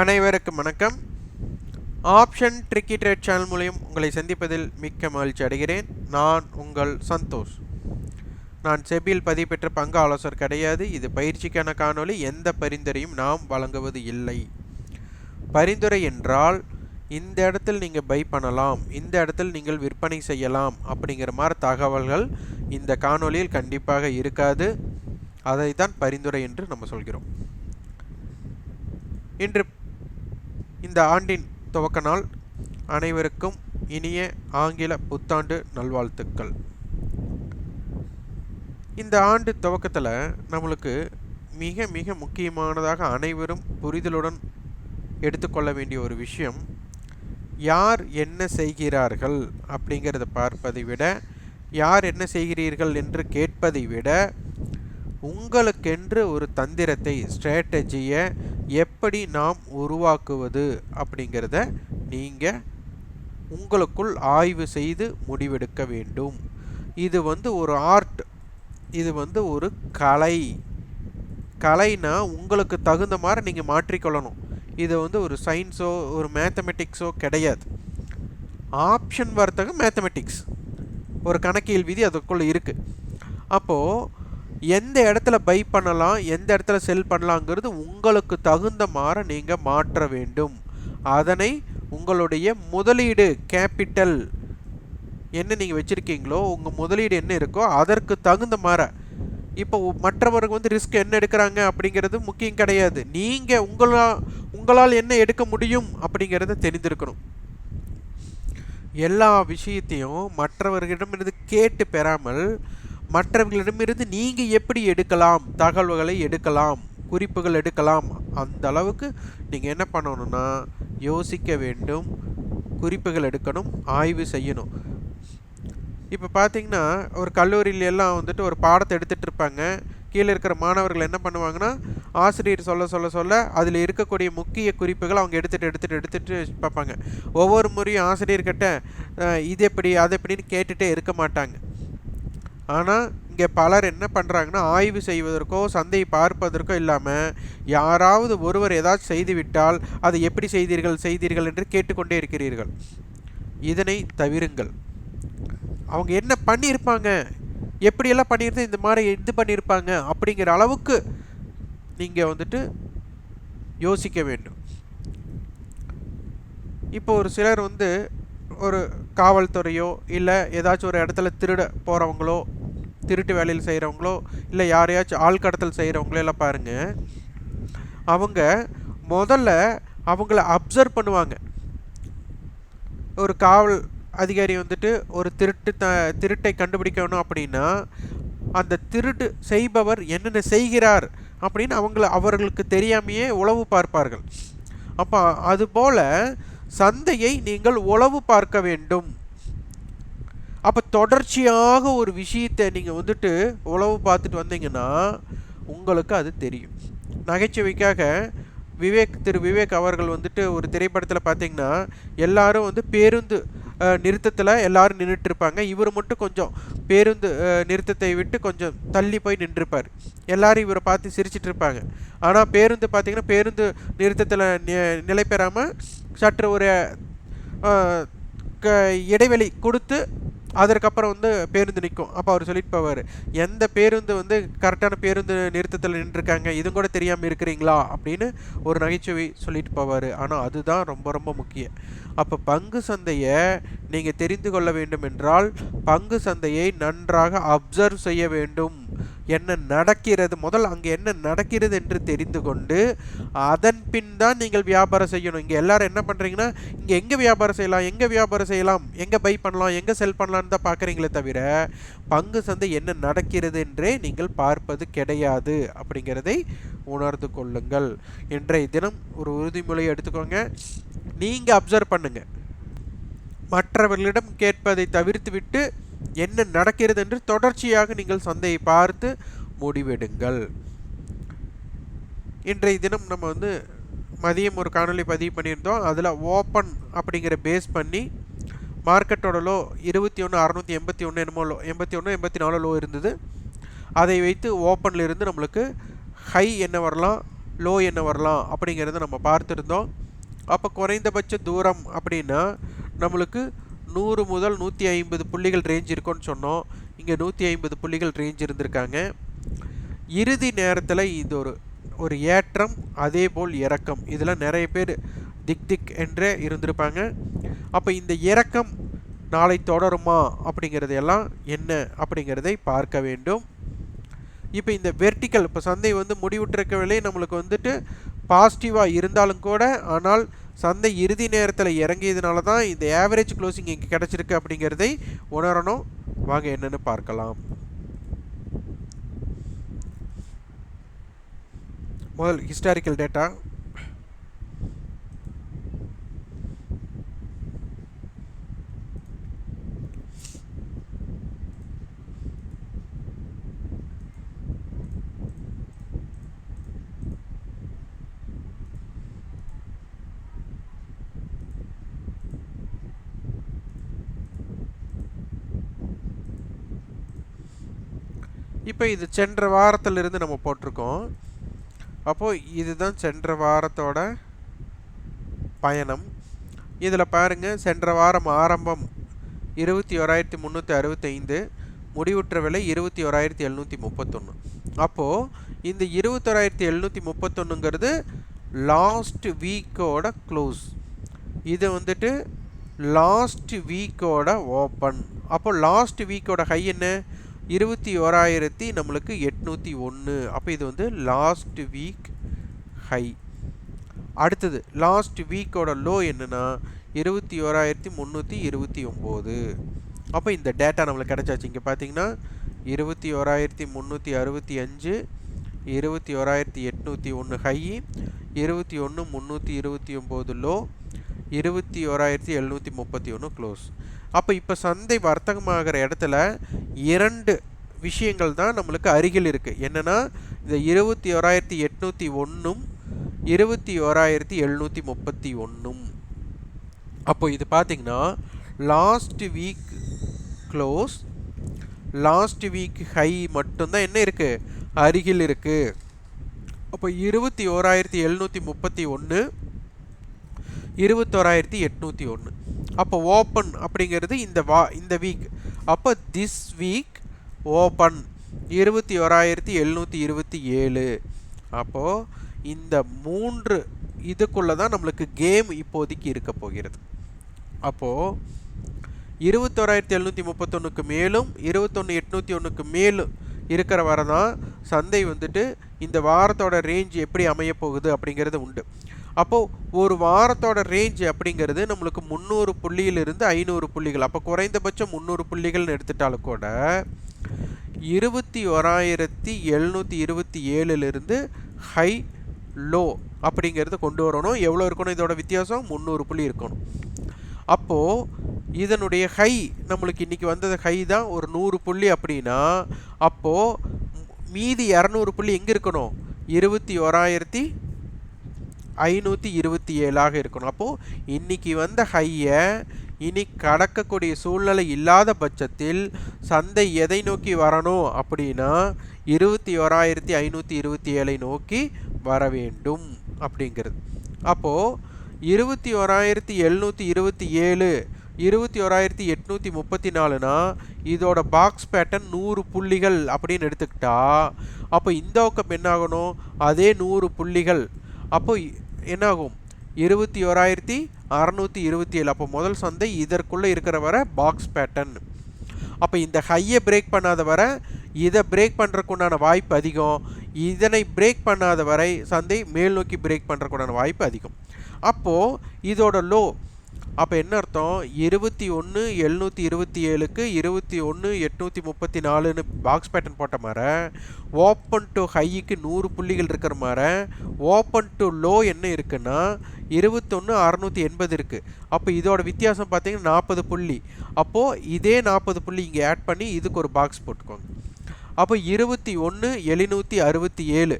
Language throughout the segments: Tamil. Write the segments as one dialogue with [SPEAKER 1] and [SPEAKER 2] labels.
[SPEAKER 1] அனைவருக்கும் வணக்கம். ஆப்ஷன் ட்ரிக்கி ட்ரேட் சேனல் மூலியம் உங்களை சந்திப்பதில் மிக்க மகிழ்ச்சி அடைகிறேன். நான் உங்கள் சந்தோஷ். நான் செபியில் பதிவு பெற்ற பங்கு ஆலோசகர் கிடையாது. இது பயிற்சிக்கான காணொளி. எந்த பரிந்துரையும் நாம் வழங்குவது இல்லை. பரிந்துரை என்றால் இந்த இடத்தில் நீங்கள் பை பண்ணலாம் இந்த இடத்தில் நீங்கள் விற்பனை செய்யலாம் அப்படிங்கிற மாதிரி தகவல்கள் இந்த காணொளியில் கண்டிப்பாக இருக்காது. அதை தான் பரிந்துரை என்று நம்ம சொல்கிறோம். இன்று இந்த ஆண்டின் துவக்க நாள் அனைவருக்கும் இனிய ஆங்கில புத்தாண்டு நல்வாழ்த்துக்கள். இந்த ஆண்டு துவக்கத்தில் நம்மளுக்கு மிக மிக முக்கியமானதாக அனைவரும் புரிதலுடன் எடுத்துக்கொள்ள வேண்டிய ஒரு விஷயம் யார் என்ன செய்கிறார்கள் அப்படிங்கிறத பார்ப்பதை விட யார் என்ன செய்கிறீர்கள் என்று கேட்பதை விட உங்களுக்கென்று ஒரு தந்திரத்தை ஸ்ட்ராட்டஜியை எப்படி நாம் உருவாக்குவது அப்படிங்கிறத நீங்கள் உங்களுக்குள் ஆய்வு செய்து முடிவெடுக்க வேண்டும். இது வந்து ஒரு ஆர்ட் இது வந்து ஒரு கலை. கலைனா உங்களுக்கு தகுந்த மாதிரி நீங்கள் மாற்றிக்கொள்ளணும். இது வந்து ஒரு சயின்ஸோ ஒரு மேத்தமெட்டிக்ஸோ கிடையாது. ஆப்ஷன் வர்த்தகம் மேத்தமெட்டிக்ஸ். ஒரு கணக்கியல் விதி அதுக்குள்ளே இருக்குது அப்போது எந்த இடத்துல பை பண்ணலாம் எந்த இடத்துல செல் பண்ணலாங்கிறது உங்களுக்கு தகுந்த மாற நீங்கள் மாற்ற வேண்டும். அதனை உங்களுடைய முதலீடு கேபிட்டல் என்ன நீங்கள் வச்சுருக்கீங்களோ உங்கள் முதலீடு என்ன இருக்கோ அதற்கு தகுந்த மாற. இப்போ மற்றவர்கள் வந்து ரிஸ்க் என்ன எடுக்கிறாங்க அப்படிங்கிறது முக்கியம் கிடையாது. நீங்கள் உங்களால் உங்களால் என்ன எடுக்க முடியும் அப்படிங்கிறத தெரிந்திருக்கணும். எல்லா விஷயத்தையும் மற்றவர்களிடமிருந்து கேட்டு பெறாமல் மற்றவர்களிடமிருந்து நீங்கள் எப்படி எடுக்கலாம்? தகவல்களை எடுக்கலாம் குறிப்புகள் எடுக்கலாம். அந்த அளவுக்கு நீங்கள் என்ன பண்ணணும்னா யோசிக்க வேண்டும் குறிப்புகள் எடுக்கணும் ஆய்வு செய்யணும். இப்போ பார்த்தீங்கன்னா ஒரு கல்லூரியில எல்லாம் வந்துட்டு ஒரு பாடத்தை எடுத்துகிட்டு இருப்பாங்க. கீழே இருக்கிற மாணவர்கள் என்ன பண்ணுவாங்கன்னா ஆசிரியர் சொல்ல சொல்ல சொல்ல அதில் இருக்கக்கூடிய முக்கிய குறிப்புகள் அவங்க எடுத்துகிட்டு எடுத்துகிட்டு எடுத்துகிட்டு பார்ப்பாங்க. ஒவ்வொரு முறையும் ஆசிரியர்கிட்ட இது எப்படி அது எப்படின்னு கேட்டுகிட்டே இருக்க மாட்டாங்க. ஆனால் இங்கே பலர் என்ன பண்ணுறாங்கன்னா ஆய்வு செய்வதற்கோ சந்தையை பார்ப்பதற்கோ இல்லாமல் யாராவது ஒருவர் ஏதாச்சும் செய்துவிட்டால் அதை எப்படி செய்தீர்கள் செய்தீர்கள் என்று கேட்டுக்கொண்டே இருக்கிறீர்கள். இதனை தவிருங்கள். அவங்க என்ன பண்ணியிருப்பாங்க? எப்படியெல்லாம் பண்ணியிருந்தா இந்த மாதிரி இது பண்ணியிருப்பாங்க? அப்படிங்கிற அளவுக்கு நீங்கள் வந்துட்டு யோசிக்க வேண்டும். இப்போ ஒரு சிலர் வந்து ஒரு காவல்துறையோ இல்லை ஏதாச்சும் ஒரு இடத்துல திருட போகிறவங்களோ திருட்டு வேலையில் செய்கிறவங்களோ இல்லை யாரையாச்சும் ஆள்கடத்தல் செய்கிறவங்களோ எல்லாம் பாருங்கள் அவங்க முதல்ல அவங்கள அப்சர்வ் பண்ணுவாங்க. ஒரு காவல் அதிகாரி வந்துட்டு ஒரு திருட்டு த திருட்டை கண்டுபிடிக்கணும் அப்படின்னா அந்த திருட்டு செய்பவர் என்னென்ன செய்கிறார் அப்படின்னு அவங்கள அவர்களுக்கு தெரியாமையே உளவு பார்ப்பார்கள். அப்போ அதுபோல் சந்தையை நீங்கள் உளவு பார்க்க வேண்டும். அப்போ தொடர்ச்சியாக ஒரு விஷயத்தை நீங்கள் வந்துட்டு உளவு பார்த்துட்டு வந்தீங்கன்னா உங்களுக்கு அது தெரியும். நகைச்சுவைக்காக விவேக் திரு விவேக் அவர்கள் வந்துட்டு ஒரு திரைப்படத்தில் பார்த்தீங்கன்னா எல்லாரும் வந்து பேருந்து நிறுத்தத்தில் எல்லாரும் நின்றுட்டுருப்பாங்க இவர் மட்டும் கொஞ்சம் பேருந்து நிறுத்தத்தை விட்டு கொஞ்சம் தள்ளி போய் நின்றுருப்பார் எல்லோரும் இவரை பார்த்து சிரிச்சிட்டு இருப்பாங்க ஆனால் பேருந்து பார்த்திங்கன்னா பேருந்து நிறுத்தத்தில் நிலை பெறாமல் சற்று ஒரு க இடைவெளி கொடுத்து அதற்கப்புறம் வந்து பேருந்து நிற்கும். அப்போ அவர் சொல்லிட்டு போவார். எந்த பேருந்து வந்து கரெக்டான பேருந்து நிறுத்தத்தில் நின்றுருக்காங்க? இது கூட தெரியாமல் இருக்கிறீங்களா? அப்படின்னு ஒரு நகைச்சுவை சொல்லிட்டு போவார். ஆனால் அதுதான் ரொம்ப ரொம்ப முக்கியம். அப்போ பங்கு சந்தையை நீங்கள் தெரிந்து கொள்ள வேண்டும் என்றால் பங்கு சந்தையை நன்றாக அப்சர்வ் செய்ய வேண்டும். என்ன நடக்கிறது முதல் அங்கே என்ன நடக்கிறது என்று தெரிந்து கொண்டு அதன் பின் தான் நீங்கள் வியாபாரம் செய்யணும். இங்கே எல்லாரும் என்ன பண்ணுறீங்கன்னா இங்கே எங்கே வியாபாரம் செய்யலாம் எங்கே வியாபாரம் செய்யலாம் எங்கே பை பண்ணலாம் எங்கே செல் பண்ணலான்னு தான் பார்க்குறீங்களே தவிர பங்கு சந்தை என்ன நடக்கிறது என்றே நீங்கள் பார்ப்பது கிடையாது அப்படிங்கிறதை உணர்ந்து கொள்ளுங்கள். இன்றைய தினம் ஒரு உறுதிமொழியை எடுத்துக்கோங்க நீங்கள் அப்சர்வ் பண்ணுங்கள் மற்றவர்களிடம் கேட்பதை தவிர்த்து விட்டு என்ன நடக்கிறது என்று தொடர்ச்சியாக நீங்கள் சந்தையை பார்த்து முடிவெடுங்கள். இன்றைய தினம் நம்ம வந்து மதியம் ஒரு காணொலி பதிவு பண்ணியிருந்தோம். அதில் ஓப்பன் அப்படிங்கிற பேஸ் பண்ணி மார்க்கெட்டோட லோ இருபத்தி ஒன்று அறநூற்றி எண்பத்தி ஒன்று என்னமோ லோ எண்பத்தி ஒன்று எண்பத்தி நாலு லோ இருந்தது. அதை வைத்து ஓப்பனில் இருந்து நம்மளுக்கு ஹை என்ன வரலாம் லோ என்ன வரலாம் அப்படிங்கிறத நம்ம பார்த்துருந்தோம். அப்போ குறைந்தபட்ச தூரம் அப்படின்னா நம்மளுக்கு நூறு முதல் நூற்றி ஐம்பது புள்ளிகள் ரேஞ்ச் இருக்கும்னு சொன்னோம். இங்கே நூற்றி ஐம்பது புள்ளிகள் ரேஞ்ச் இருந்திருக்காங்க. இறுதி நேரத்தில் இது ஒரு ஒரு ஏற்றம் அதே போல் இறக்கம். இதெல்லாம் நிறைய பேர் திக் திக் என்றே இருந்திருப்பாங்க. அப்போ இந்த இறக்கம் நாளை தொடருமா அப்படிங்கிறதையெல்லாம் என்ன அப்படிங்கிறதை பார்க்க வேண்டும். இப்போ இந்த வெர்டிக்கல் இப்போ சந்தை வந்து முடிவுற்றிருக்க விலை நம்மளுக்கு வந்துட்டு பாசிட்டிவாக இருந்தாலும் கூட ஆனால் சந்தை இறுதி நேரத்தில் இறங்கியதுனால தான் இந்த ஆவரேஜ் க்ளோசிங் இங்கே கிடச்சிருக்கு அப்படிங்கிறதை உணரணும். வாங்க என்னென்னு பார்க்கலாம். முதல் ஹிஸ்டாரிக்கல் டேட்டா இப்போ இது சென்ற வாரத்திலிருந்து நம்ம போட்டிருக்கோம். அப்போது இதுதான் சென்ற வாரத்தோட பயணம். இதில் பாருங்கள் சென்ற வாரம் ஆரம்பம் இருபத்தி ஓராயிரத்தி முந்நூற்றி அறுபத்தைந்து முடிவுற்ற விலை இருபத்தி ஓராயிரத்தி எழுநூற்றி முப்பத்தொன்று அப்போது இந்த இருபத்தோராயிரத்தி எழுநூற்றி முப்பத்தொன்னுங்கிறது லாஸ்ட் வீக்கோட க்ளோஸ் இது வந்துட்டு லாஸ்ட் வீக்கோட ஓப்பன் அப்போ லாஸ்ட் வீக்கோட ஹை என்ன? இருபத்தி ஓராயிரத்தி நம்மளுக்கு எட்நூற்றி ஒன்று. அப்போ இது வந்து லாஸ்ட் வீக் ஹை அடுத்தது லாஸ்ட் வீக்கோட லோ என்னென்னா இருபத்தி ஓராயிரத்தி முந்நூற்றி இருபத்தி ஒம்பது. அப்போ இந்த டேட்டா நம்மளுக்கு கிடச்சாச்சு. இங்கே பார்த்தீங்கன்னா இருபத்தி ஓராயிரத்தி முந்நூற்றி அறுபத்தி அஞ்சு இருபத்தி ஓராயிரத்தி எட்நூற்றி ஒன்று ஹை இருபத்தி ஒன்று முந்நூற்றி இருபத்தி ஒம்பது லோ இருபத்தி ஓராயிரத்தி எழுநூற்றி முப்பத்தி ஒன்று க்ளோஸ் அப்போ இப்போ சந்தை வர்த்தகமாகிற இடத்துல இரண்டு விஷயங்கள் தான் நம்மளுக்கு அருகில் இருக்குது என்னென்னா இந்த இருபத்தி ஓராயிரத்தி எட்நூற்றி ஒன்றும் இருபத்தி ஓராயிரத்தி எழுநூற்றி முப்பத்தி ஒன்றும் அப்போ இது பார்த்திங்கன்னா last week close last week high மட்டும்தான் என்ன இருக்குது அருகில் இருக்குது அப்போ இருபத்தி ஓராயிரத்தி எழுநூற்றி முப்பத்தி ஒன்று இருபத்தோராயிரத்தி எட்நூற்றி ஒன்று அப்போ ஓப்பன் அப்படிங்கிறது இந்த வா இந்த வீக் அப்போ திஸ் வீக் ஓப்பன் இருபத்தி ஓராயிரத்தி எழுநூற்றி இருபத்தி ஏழு. அப்போது இந்த மூன்று இதுக்குள்ளே தான் நம்மளுக்கு கேம் இப்போதைக்கு இருக்க போகிறது. அப்போது இருபத்தோராயிரத்தி எழுநூற்றி முப்பத்தொன்றுக்கு மேலும் இருபத்தொன்று எட்நூற்றி ஒன்றுக்கு மேலும் இருக்கிற வர தான் சந்தை வந்துட்டு இந்த வாரத்தோட ரேஞ்ச் எப்படி அமைய போகுது அப்படிங்கிறது உண்டு. அப்போது ஒரு வாரத்தோட ரேஞ்ச் அப்படிங்கிறது நம்மளுக்கு முந்நூறு புள்ளியிலிருந்து ஐநூறு புள்ளிகள். அப்போ குறைந்தபட்சம் முந்நூறு புள்ளிகள்னு எடுத்துட்டாலும் கூட இருபத்தி ஓராயிரத்தி எழுநூற்றி இருபத்தி ஏழுலேருந்து ஹை லோ அப்படிங்கிறது கொண்டு வரணும். எவ்வளோ இருக்கணும் இதோட வித்தியாசம்? முந்நூறு புள்ளி இருக்கணும். அப்போது இதனுடைய ஹை நம்மளுக்கு இன்றைக்கி வந்தது ஹை தான் ஒரு நூறு புள்ளி அப்படின்னா அப்போது மீதி இரநூறு புள்ளி எங்கே இருக்கணும்? இருபத்தி ஓராயிரத்தி ஐநூற்றி இருபத்தி ஏழாக இருக்கணும். அப்போது இன்றைக்கி வந்த ஹையை இனி கடக்கக்கூடிய சூழ்நிலை இல்லாத பட்சத்தில் சந்தை எதை நோக்கி வரணும் அப்படின்னா இருபத்தி ஓராயிரத்தி ஐநூற்றி இருபத்தி ஏழை நோக்கி வர வேண்டும் அப்படிங்கிறது. அப்போது இருபத்தி ஓராயிரத்தி எழுநூற்றி இருபத்தி ஏழு இருபத்தி ஓராயிரத்தி எட்நூற்றி முப்பத்தி நாலுனா இதோட பாக்ஸ் பேட்டர்ன் நூறு புள்ளிகள் அப்படின்னு எடுத்துக்கிட்டா அப்போ இந்த பக்கம் என்ன ஆகணும்? அதே நூறு புள்ளிகள். அப்போ என்னாகும்? இருபத்தி ஓராயிரத்தி அறநூற்றி இருபத்தி ஏழு. அப்போ முதல் சந்தை இதற்குள்ளே இருக்கிற வர பாக்ஸ் பேட்டர்ன் அப்போ இந்த ஹையை பிரேக் பண்ணாத வர இதை பிரேக் பண்ணுறக்குண்டான வாய்ப்பு அதிகம். இதனை பிரேக் பண்ணாத வரை சந்தை மேல் நோக்கி பிரேக் பண்ணுறக்குண்டான வாய்ப்பு அதிகம். அப்போது இதோட லோ அப்போ என்ன அர்த்தம்? இருபத்தி ஒன்று எழுநூற்றி இருபத்தி ஏழுக்கு இருபத்தி ஒன்று எட்நூற்றி முப்பத்தி நாலுன்னு பாக்ஸ் பேட்டர்ன் போட்ட மாதிரி ஓப்பன் டு ஹைக்கு நூறு புள்ளிகள் இருக்கிற மாதிரி ஓப்பன் டு லோ என்ன இருக்குன்னா இருபத்தொன்று அறநூற்றி எண்பது இருக்குது அப்போ இதோட வித்தியாசம் பார்த்தீங்கன்னா நாற்பது புள்ளி. அப்போது இதே நாற்பது புள்ளி இங்கே ஆட் பண்ணி இதுக்கு ஒரு பாக்ஸ் போட்டுக்கோங்க. அப்போ இருபத்தி ஒன்று எழுநூற்றி அறுபத்தி ஏழு.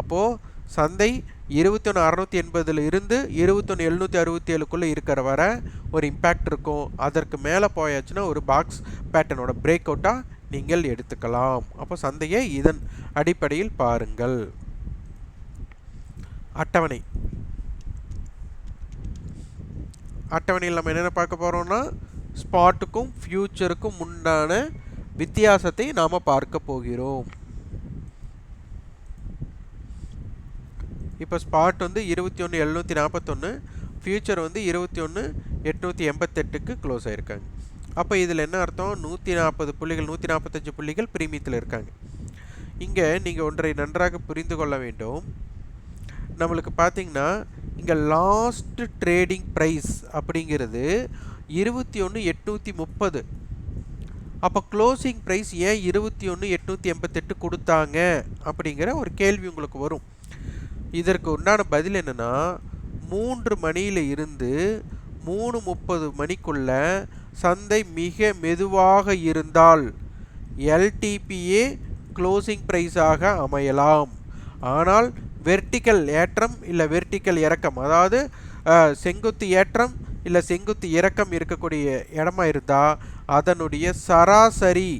[SPEAKER 1] அப்போது சந்தை இருபத்தொன்று அறநூற்றி எண்பதில் இருந்து இருபத்தொன்று எழுநூற்றி அறுபத்தி ஏழுக்குள்ளே இருக்கிற வர ஒரு இம்பேக்ட் இருக்கும். அதற்கு மேலே போயாச்சுன்னா ஒரு பாக்ஸ் பேட்டர்னோட பிரேக் அவுட்டாக நீங்கள் எடுத்துக்கலாம். அப்போ சந்தையை இதன் அடிப்படையில் பாருங்கள். அட்டவணை. அட்டவணையில் நம்ம என்னென்ன பார்க்க போகிறோம்னா ஸ்பாட்டுக்கும் ஃப்யூச்சருக்கும் உண்டான வித்தியாசத்தை நாம் பார்க்க போகிறோம். இப்போ ஸ்பாட் வந்து இருபத்தி ஒன்று எழுநூற்றி நாற்பத்தொன்று ஃப்யூச்சர் வந்து இருபத்தி ஒன்று எட்நூற்றி எண்பத்தெட்டுக்கு க்ளோஸ் ஆகிருக்காங்க அப்போ இதில் என்ன அர்த்தம்? நூற்றி நாற்பது புள்ளிகள் நூற்றி நாற்பத்தஞ்சு புள்ளிகள் பிரீமியத்தில் இருக்காங்க. இங்கே நீங்கள் ஒன்றை நன்றாக புரிந்து கொள்ள வேண்டும். நம்மளுக்கு பார்த்தீங்கன்னா இங்கே லாஸ்ட் ட்ரேடிங் ப்ரைஸ் அப்படிங்கிறது இருபத்தி ஒன்று எட்நூற்றி முப்பது. அப்போ க்ளோசிங் ப்ரைஸ் ஏன் இருபத்தி ஒன்று எட்நூற்றி எண்பத்தெட்டு கொடுத்தாங்க? அப்படிங்கிற ஒரு கேள்வி உங்களுக்கு வரும். இதற்கு உண்டான பதில் என்னென்னா மூன்று மணியில் இருந்து மூணு முப்பது மணிக்குள்ள சந்தை மிக மெதுவாக இருந்தால் எல்டிபிஏ க்ளோசிங் ப்ரைஸாக அமையலாம். ஆனால் வெர்டிக்கல் ஏற்றம் இல்லை வெர்டிக்கல் இறக்கம் அதாவது செங்குத்து ஏற்றம் இல்லை செங்குத்து இறக்கம் இருக்கக்கூடிய இடமா இருந்தால் அதனுடைய சராசரி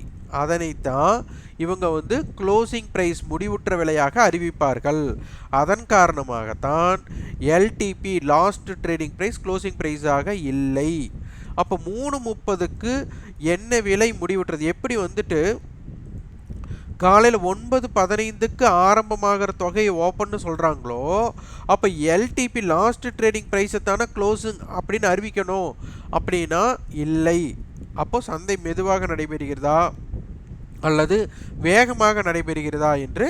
[SPEAKER 1] அதனை தான் இவங்க வந்து க்ளோசிங் ப்ரைஸ் முடிவுற்ற விலையாக அறிவிப்பார்கள். அதன் காரணமாகத்தான் LTP last trading price closing ப்ரைஸாக இல்லை. அப்போ மூணு முப்பதுக்கு என்ன விலை முடிவுற்றது? எப்படி வந்துட்டு காலையில் ஒன்பது பதினைந்துக்கு ஆரம்பமாகிற தொகையை ஓப்பன்னு சொல்கிறாங்களோ அப்போ எல்டிபி லாஸ்ட் ட்ரேடிங் ப்ரைஸை தானே க்ளோஸிங் அப்படின்னு அறிவிக்கணும். அப்படின்னா இல்லை. அப்போது சந்தை மெதுவாக நடைபெறுகிறதா? அல்லது வேகமாக நடைபெறுகிறதா என்று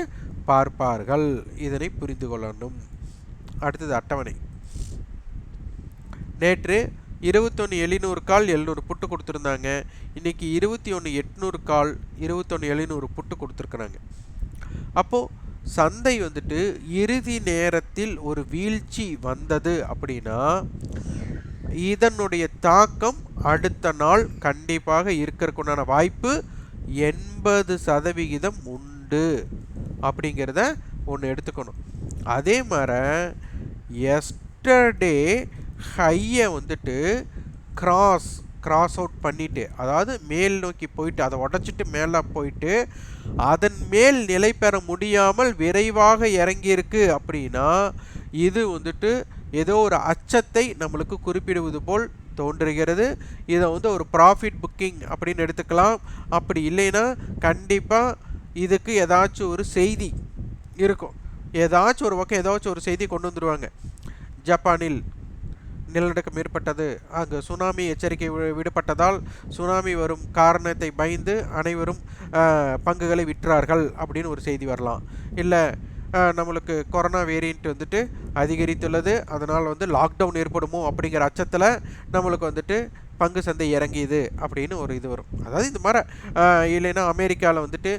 [SPEAKER 1] பார்ப்பார்கள். இதனை புரிந்து கொள்ளணும். அடுத்தது அட்டவணை. நேற்று இருபத்தொன்று எழுநூறு கால் எழுநூறு புட்டு கொடுத்துருந்தாங்க. இன்றைக்கி இருபத்தி ஒன்று எட்நூறு கால் இருபத்தொன்று எழுநூறு புட்டு கொடுத்துருக்குறாங்க. அப்போது சந்தை வந்துட்டு இறுதி நேரத்தில் ஒரு வீழ்ச்சி வந்தது அப்படின்னா இதனுடைய தாக்கம் அடுத்த நாள் கண்டிப்பாக இருக்கிறதுக்குண்டான வாய்ப்பு எண்பது சதவிகிதம் உண்டு அப்படிங்கிறத ஒன்று எடுத்துக்கணும். அதே மாதிரி எஸ்டர்டே ஹையை வந்துட்டு கிராஸ் கிராஸ் அவுட் பண்ணிவிட்டு அதாவது மேல் நோக்கி போயிட்டு அதை உடச்சிட்டு மேலே போயிட்டு அதன் மேல் நிலை பெற முடியாமல் விரைவாக இறங்கியிருக்கு அப்படின்னா இது வந்துட்டு ஏதோ ஒரு அச்சத்தை நம்மளுக்கு குறிப்பிடுவது போல் தோன்றுகிறது. இதை வந்து ஒரு ப்ராஃபிட் புக்கிங் அப்படின்னு எடுத்துக்கலாம். அப்படி இல்லைன்னா கண்டிப்பாக இதுக்கு ஏதாச்சும் ஒரு செய்தி இருக்கும். ஏதாச்சும் ஒரு பக்கம் ஏதாச்சும் ஒரு செய்தி கொண்டு வந்துடுவாங்க ஜப்பானில் நிலநடுக்கம் ஏற்பட்டது. அங்கு சுனாமி எச்சரிக்கை விடுபட்டதால் சுனாமி வரும் காரணத்தை பயந்து அனைவரும் பங்குகளை விற்றார்கள் அப்படின்னு ஒரு செய்தி வரலாம். இல்லை நம்மளுக்கு கொரோனா வேரியண்ட் வந்துட்டு அதிகரித்துள்ளது. அதனால் வந்து லாக்டவுன் ஏற்படுமோ அப்படிங்கிற அச்சத்தில் நம்மளுக்கு வந்துட்டு பங்கு சந்தை இறங்கியது அப்படின்னு ஒரு இது வரும். அதாவது இந்த மாதிரி இல்லைன்னா அமெரிக்காவில் வந்துட்டு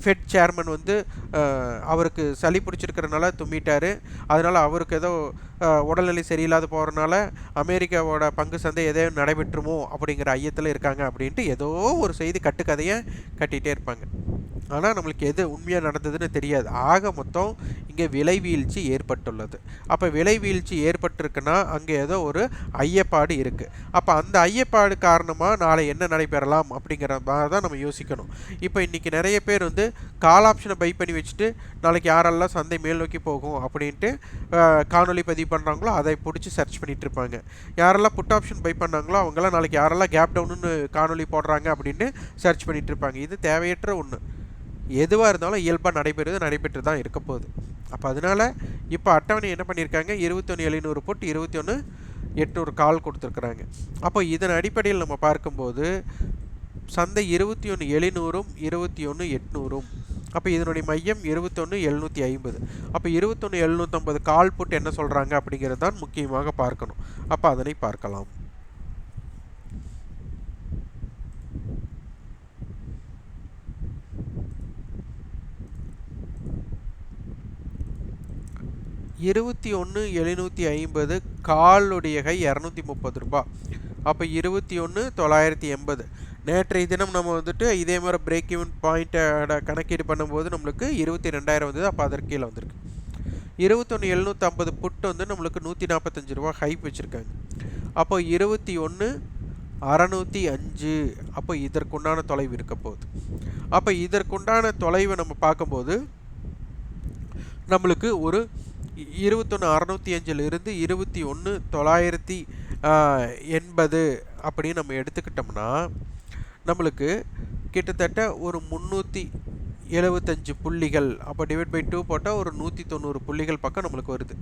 [SPEAKER 1] ஃபெட் சேர்மன் வந்து அவருக்கு சளி பிடிச்சிருக்கிறனால தும்மிட்டார். அதனால் அவருக்கு ஏதோ உடல்நிலை சரியில்லாத போகிறனால அமெரிக்காவோட பங்கு சந்தை எதோ நடைபெற்றுமோ அப்படிங்கிற ஐயத்தில் இருக்காங்க அப்படின்ட்டு ஏதோ ஒரு செய்தி கட்டுக்கதையை கட்டிகிட்டே இருப்பாங்க. ஆனால் நம்மளுக்கு எது உண்மையாக நடந்ததுன்னு தெரியாது. ஆக மொத்தம் இங்கே விலை வீழ்ச்சி ஏற்பட்டுள்ளது. அப்போ விலை வீழ்ச்சி ஏற்பட்டிருக்குன்னா அங்கே ஏதோ ஒரு ஐயப்பாடு இருக்குது அப்போ அந்த ஐயப்பாடு காரணமாக நாளை என்ன நடைபெறலாம் அப்படிங்கிற மாதிரி தான் நம்ம யோசிக்கணும். இப்போ இன்றைக்கி நிறைய பேர் வந்து கால் ஆப்ஷனை பை பண்ணி வச்சுட்டு நாளைக்கு யாரெல்லாம் சந்தை மேல் நோக்கி போகும் அப்படின்ட்டு காணொலி பதிவு பண்ணுறாங்களோ அதை பிடிச்சி சர்ச் பண்ணிகிட்டு இருப்பாங்க. யாரெல்லாம் புட் ஆப்ஷன் பை பண்ணாங்களோ அவங்களாம் நாளைக்கு யாரெல்லாம் கேப் டவுனுன்னு காணொலி போடுறாங்க அப்படின்னு சர்ச் பண்ணிகிட்டு இருப்பாங்க. இது தேவையற்ற ஒன்று எதுவாக இருந்தாலும் இயல்பாக நடைபெறுவது நடைபெற்று தான் இருக்க போகுது. அப்போ அதனால் இப்போ அட்டவணை என்ன பண்ணியிருக்காங்க இருபத்தொன்று எழுநூறு போட்டு இருபத்தி ஒன்று எட்நூறு கால் கொடுத்துருக்குறாங்க. அப்போ இதன் அடிப்படையில் நம்ம பார்க்கும்போது சந்தை இருபத்தி ஒன்று எழுநூறும் இருபத்தி ஒன்று எட்நூறும். அப்போ இதனுடைய மையம் இருபத்தொன்று எழுநூற்றி ஐம்பது. அப்போ இருபத்தொன்று எழுநூற்றம்பது கால் போட்டு என்ன சொல்கிறாங்க அப்படிங்கிறது தான் முக்கியமாக பார்க்கணும். அப்போ அதனை பார்க்கலாம். இருபத்தி ஒன்று எழுநூற்றி ஐம்பது காலுடைய கை இரநூத்தி முப்பது ரூபா. அப்போ இருபத்தி ஒன்று தொள்ளாயிரத்தி எண்பது. நேற்றைய தினம் நம்ம வந்துட்டு இதே மாதிரி பிரேக் ஈவன் பாயிண்ட்டோட கணக்கீடு பண்ணும்போது நம்மளுக்கு இருபத்தி ரெண்டாயிரம் வந்தது. அப்போ அதற்கு கீழே வந்திருக்கு. இருபத்தொன்று எழுநூற்றம்பது புட்டு வந்து நம்மளுக்கு நூற்றி நாற்பத்தஞ்சு ரூபா ஹைப் வச்சுருக்காங்க. அப்போ இருபத்தி ஒன்று அறநூற்றி அஞ்சு. அப்போ இதற்குண்டான தொலைவு இருக்க போகுது. அப்போ இதற்குண்டான தொலைவை நம்ம பார்க்கும்போது நம்மளுக்கு ஒரு இருபத்தொன்று அறநூற்றி அஞ்சில் இருந்து இருபத்தி ஒன்று தொள்ளாயிரத்தி எண்பது அப்படின்னு நம்ம எடுத்துக்கிட்டோம்னா நம்மளுக்கு கிட்டத்தட்ட ஒரு முந்நூற்றி எழுபத்தஞ்சு புள்ளிகள் அப்போ டிவைட் பை டூ போட்டால் ஒரு நூற்றி தொண்ணூறு புள்ளிகள் பக்கம் நம்மளுக்கு வருது.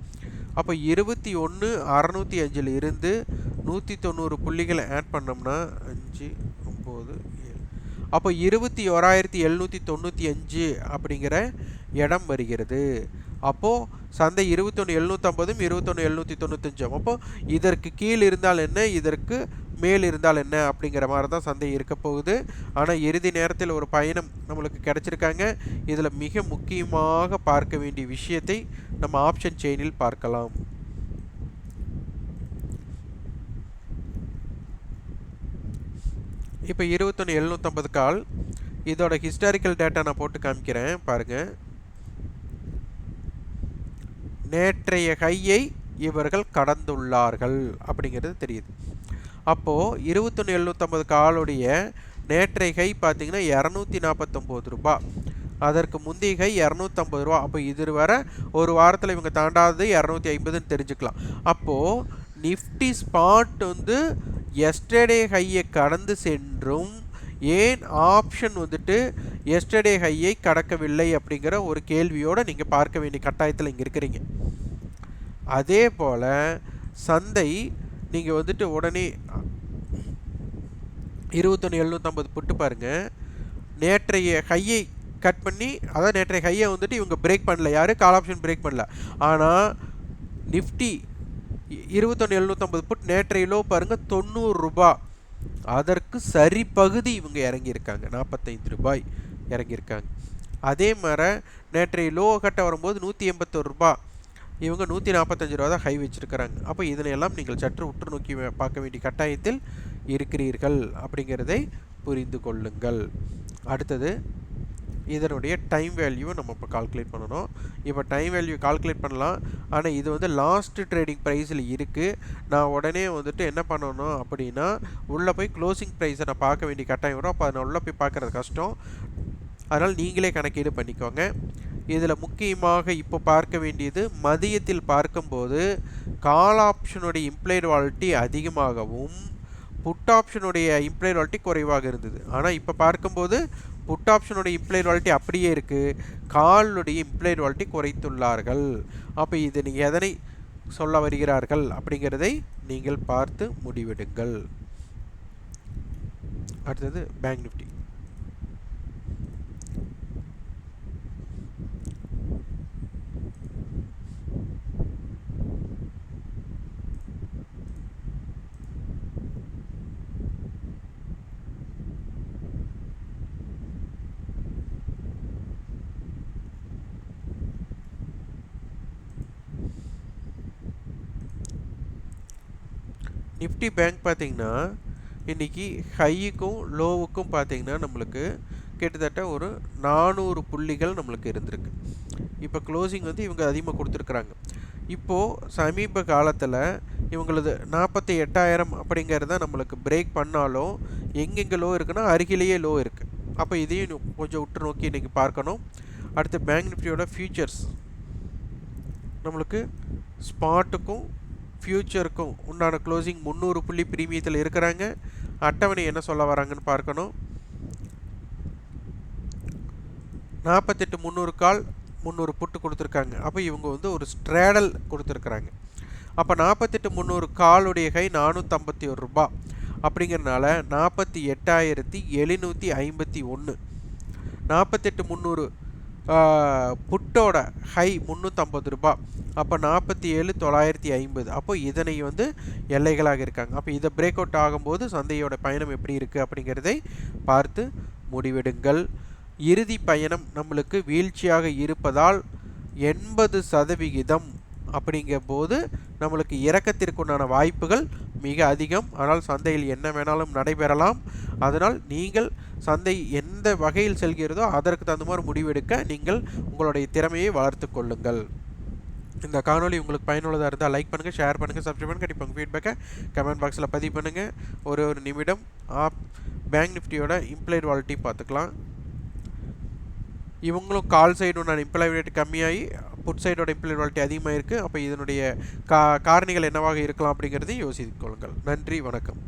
[SPEAKER 1] அப்போ இருபத்தி ஒன்று அறநூற்றி அஞ்சில் இருந்து நூற்றி தொண்ணூறு புள்ளிகளை ஆட் பண்ணோம்னா அஞ்சு ஒம்பது ஏழு. அப்போ இருபத்தி ஓராயிரத்தி எழுநூற்றி தொண்ணூற்றி அஞ்சு அப்படிங்கிற இடம் வருகிறது. அப்போது சந்தை இருபத்தொன்று எழுநூற்றம்பதும் இருபத்தொன்று எழுநூற்றி தொண்ணூத்தஞ்சும் அப்போ இதற்கு கீழ் இருந்தால் என்ன? இதற்கு மேல் இருந்தால் என்ன? அப்படிங்கிற மாதிரி தான் சந்தை இருக்க போகுது. ஆனால் இறுதி நேரத்தில் ஒரு பயணம் நம்மளுக்கு கிடச்சிருக்காங்க. இதில் மிக முக்கியமாக பார்க்க வேண்டிய விஷயத்தை நம்ம ஆப்ஷன் செயினில் பார்க்கலாம். இப்போ இருபத்தொன்று எழுநூற்றம்பது கால். இதோட ஹிஸ்டாரிக்கல் டேட்டா நான் போட்டு காமிக்கிறேன். பாருங்கள் நேற்றைய கையை இவர்கள் கடந்துள்ளார்கள் அப்படிங்கிறது தெரியுது. அப்போது இருபத்தொன்று எழுநூற்றம்பது காலுடைய நேற்றைய கை பார்த்திங்கன்னா இரநூத்தி நாற்பத்தொம்போது ரூபா. அதற்கு முந்தைய கை இரநூத்தம்பது ரூபா. அப்போ இது வர ஒரு வாரத்தில் இவங்க தாண்டாதது இரநூத்தி ஐம்பதுன்னு தெரிஞ்சுக்கலாம். அப்போது நிஃப்டி ஸ்பாட் வந்து எஸ்டர்டே ஹையை கடந்து சென்றும் ஏன் ஆப்ஷன் வந்துட்டு எஸ்டர்டே ஹையை கடக்கவில்லை அப்படிங்கிற ஒரு கேள்வியோடு நீங்கள் பார்க்க வேண்டிய கட்டாயத்தில் இங்கே இருக்கிறீங்க. அதே போல் சந்தை நீங்கள் வந்துட்டு உடனே இருபத்தொன்று எழுநூற்றம்பது புட்டு பாருங்கள் நேற்றைய ஹையை கட் பண்ணி அதான் நேற்றைய ஹையை வந்துட்டு இவங்க பிரேக் பண்ணல. யார்? கால் ஆப்ஷன் பிரேக் பண்ணல. ஆனால் நிஃப்டி இருபத்தொன்று எழுநூற்றம்பது புட் நேற்றைய லோ பாருங்கள் தொண்ணூறு ரூபா. அதற்கு சரி பகுதி இவங்க இறங்கியிருக்காங்க. நாற்பத்தைந்து ரூபாய் இறங்கியிருக்காங்க. அதே மாதிரி நேற்றைய லோ கட்ட வரும்போது நூற்றி எண்பத்தொரு ரூபாய் இவங்க நூற்றி நாற்பத்தஞ்சு ரூபா தான் ஹை வச்சுருக்கிறாங்க. அப்போ இதனையெல்லாம் நீங்கள் சற்று உற்று நோக்கி பார்க்க வேண்டிய கட்டாயத்தில் இருக்கிறீர்கள் அப்படிங்கிறதை புரிந்து கொள்ளுங்கள். அடுத்தது இதனுடைய டைம் வேல்யூவை நம்ம இப்போ கால்குலேட் பண்ணணும். இப்போ டைம் வேல்யூ கால்குலேட் பண்ணலாம். ஆனால் இது வந்து லாஸ்ட்டு ட்ரேடிங் ப்ரைஸில் இருக்குது நான் உடனே வந்துட்டு என்ன பண்ணணும் அப்படின்னா உள்ளே போய் க்ளோசிங் ப்ரைஸை நான் பார்க்க வேண்டிய கட்டாயம் வரும். அப்போ அதை உள்ளே போய் பார்க்குறது கஷ்டம். அதனால் நீங்களே கணக்கீடு பண்ணிக்கோங்க. இதில் முக்கியமாக இப்போ பார்க்க வேண்டியது மதியத்தில் பார்க்கும்போது கால் ஆப்ஷனுடைய இம்ப்ளைடு வாலிட்டி அதிகமாகவும் புட் ஆப்ஷனுடைய இம்ப்ளைடு வாலிட்டி குறைவாக இருந்தது. ஆனால் இப்போ பார்க்கும்போது புட் ஆப்ஷனுடைய இம்ப்ளைடு வாலிட்டி அப்படியே இருக்குது காலுடைய இம்ப்ளைட் வாலிட்டி குறைத்துள்ளார்கள். அப்போ இது நீங்கள் எதனை சொல்ல வருகிறார்கள் அப்படிங்கிறதை நீங்கள் பார்த்து முடிவெடுங்கள். அடுத்தது பேங்க் நிஃப்டி நிஃப்டி பேங்க் பார்த்திங்கன்னா இன்றைக்கி ஹையுக்கும் லோவுக்கும் பார்த்திங்கன்னா நம்மளுக்கு கிட்டத்தட்ட ஒரு நானூறு புள்ளிகள் நம்மளுக்கு இருந்திருக்கு. இப்போ க்ளோசிங் வந்து இவங்க அதிகமாக கொடுத்துருக்குறாங்க. இப்போது சமீப காலத்தில் இவங்களது நாற்பத்தி எட்டாயிரம் அப்படிங்கிறத நம்மளுக்கு பிரேக் பண்ணாலும் எங்கெங்கே லோ இருக்குன்னா அருகிலேயே லோ இருக்குது அப்போ இதையும் கொஞ்சம் உற்று நோக்கி இன்றைக்கி பார்க்கணும். அடுத்து பேங்க் நிஃப்டியோட ஃபியூச்சர்ஸ் நம்மளுக்கு ஸ்பாட்டுக்கும் ஃப்யூச்சருக்கும் உண்டான க்ளோசிங் முந்நூறு புள்ளி ப்ரீமியத்தில் இருக்கிறாங்க. அட்டவணை என்ன சொல்ல வராங்கன்னு பார்க்கணும். நாற்பத்தெட்டு முந்நூறு கால் முந்நூறு புட்டு கொடுத்துருக்காங்க. அப்போ இவங்க வந்து ஒரு ஸ்ட்ரேடல் கொடுத்துருக்குறாங்க. அப்போ நாற்பத்தெட்டு முந்நூறு காலுடைய கை நானூற்றம்பத்தி ஒரு ரூபா. அப்படிங்கிறனால நாற்பத்தி எட்டாயிரத்தி எழுநூற்றி ஐம்பத்தி ஒன்று நாற்பத்தெட்டு முந்நூறு புட்டோட ஹை முந்நூற்றம்பது ரூபா. அப்போ நாற்பத்தி ஏழு தொள்ளாயிரத்தி ஐம்பது. அப்போ இதனை வந்து எல்லைகளாக இருக்காங்க. அப்போ இதை பிரேக் அவுட் ஆகும்போது சந்தையோட பயணம் எப்படி இருக்குது அப்படிங்கிறதை பார்த்து முடிவெடுங்கள். இறுதி பயணம் நம்மளுக்கு வீழ்ச்சியாக இருப்பதால் எண்பது சதவிகிதம் அப்படிங்கிற போது நம்மளுக்கு இறக்கத்திற்குண்டான வாய்ப்புகள் மிக அதிகம். ஆனால் சந்தையில் என்ன வேணாலும் நடைபெறலாம். அதனால் நீங்கள் சந்தை எந்த வகையில் செல்கிறதோ அதற்கு தகுந்த மாதிரி முடிவெடுக்க நீங்கள் உங்களுடைய திறமையை வளர்த்து கொள்ளுங்கள். இந்த காணொலி உங்களுக்கு பயனுள்ளதாக இருந்தால் லைக் பண்ணுங்கள் ஷேர் பண்ணுங்கள் சப்ஸ்கிரைப் பண்ணுங்கள் கண்டிப்பாக உங்கள் ஃபீட்பேக்கை கமெண்ட் பாக்ஸில் பதிவு பண்ணுங்கள் ஒரு ஒரு நிமிடம் ஆப் பேங்க் நிஃப்டியோட இம்ப்ளைட் வாலிட்டி பார்த்துக்கலாம். இவங்களும் கால் சைடோட ரேட் கம்மியாகி புட் சைடோட இம்ப்ளாய்பிலிட்டி அதிகமாக இருக்குது அப்போ இதனுடைய கா காரணிகள் என்னவாக இருக்கலாம் அப்படிங்கிறதையும் யோசித்துக் கொள்ளுங்கள். நன்றி வணக்கம்.